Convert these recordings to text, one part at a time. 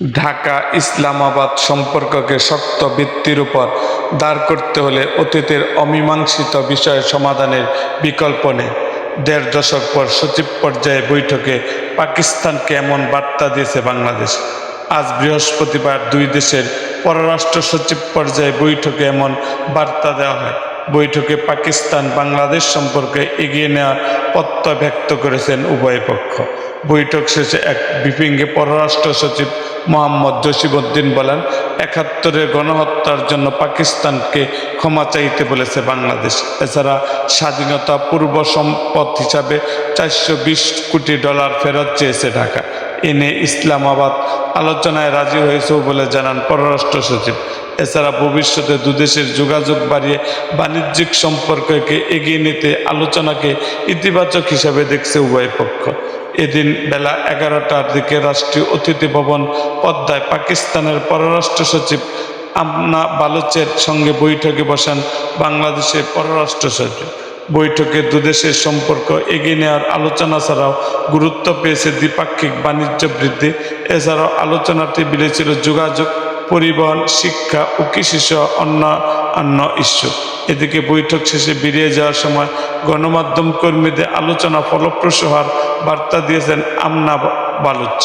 ঢাকা ইসলামাবাদ সম্পর্ককে শক্ত ভিত্তির উপর দাঁড় করতে হলে অতীতের অমীমাংসিত বিষয় সমাধানের বিকল্প নেই। দেড় দশক পর সচিব পর্যায়ে বৈঠকে পাকিস্তানকে এমন বার্তা দিয়েছে বাংলাদেশ। আজ বৃহস্পতিবার দুই দেশের পররাষ্ট্র সচিব পর্যায়ে বৈঠকে এমন বার্তা দেওয়া হয়। বৈঠকে পাকিস্তান বাংলাদেশ সম্পর্কে এগিয়ে নেওয়ার প্রত্যয় ব্যক্ত করেছেন উভয় পক্ষ। বৈঠক শেষে এক ব্রিফিংয়ে পররাষ্ট্র সচিব মোহাম্মদ জসিমউদ্দিন বলেন, একাত্তরের গণহত্যার জন্য পাকিস্তানকে ক্ষমা চাইতে বলেছে বাংলাদেশ। এছাড়া স্বাধীনতা পূর্ব সম্পদ হিসাবে চারশো বিশ কোটি ডলার ফেরত চেয়েছে ঢাকা। এনে ইসলামাবাদ আলোচনায় রাজি হয়েছে বলে জানান পররাষ্ট্র সচিব। এছাড়া ভবিষ্যতে দুদেশের যোগাযোগ বাড়িয়ে বাণিজ্যিক সম্পর্ককে এগিয়ে নিতে আলোচনাকে ইতিবাচক হিসাবে দেখছে উভয় পক্ষ। এদিন বেলা এগারোটার দিকে রাষ্ট্রীয় অতিথি ভবন পদ্মায় পাকিস্তানের পররাষ্ট্র সচিব আমনা বালুচের সঙ্গে বৈঠকে বসেন বাংলাদেশের পররাষ্ট্র সচিব। বৈঠকে দুদেশের সম্পর্ক এগিয়ে নেওয়ার আলোচনা ছাড়াও গুরুত্ব পেয়েছে দ্বিপাক্ষিক বাণিজ্য বৃদ্ধি। এছাড়াও আলোচনা টেবিলে ছিল যোগাযোগ, পরিবহন, শিক্ষা ও কৃষি সহ অন্যান্য ইস্যু। এদিকে বৈঠক শেষে বেরিয়ে যাওয়ার সময় গণমাধ্যম কর্মীদের আলোচনা ফলপ্রসূ হওয়ার বার্তা দিয়েছেন আমনা বালুচ।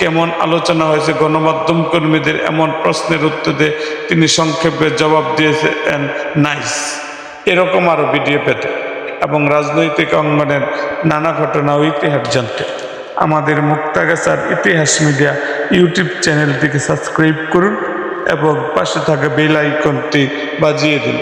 কেমন আলোচনা হয়েছে? গণমাধ্যম কর্মীদের এমন প্রশ্নের উত্তর তিনি সংক্ষেপে জবাব দিয়েছেন, নাইস। এরকম আরও ভিডিও পেতে এবং রাজনৈতিক অঙ্গনের নানা ঘটনা ও ইতিহাস জানতে। আমাদের মুক্তাগাছার ইতিহাস মিডিয়া ইউটিউব চ্যানেলটিকে সাবস্ক্রাইব করুন এবং পাশে থাকা বেল আইকনটি বাজিয়ে দিন।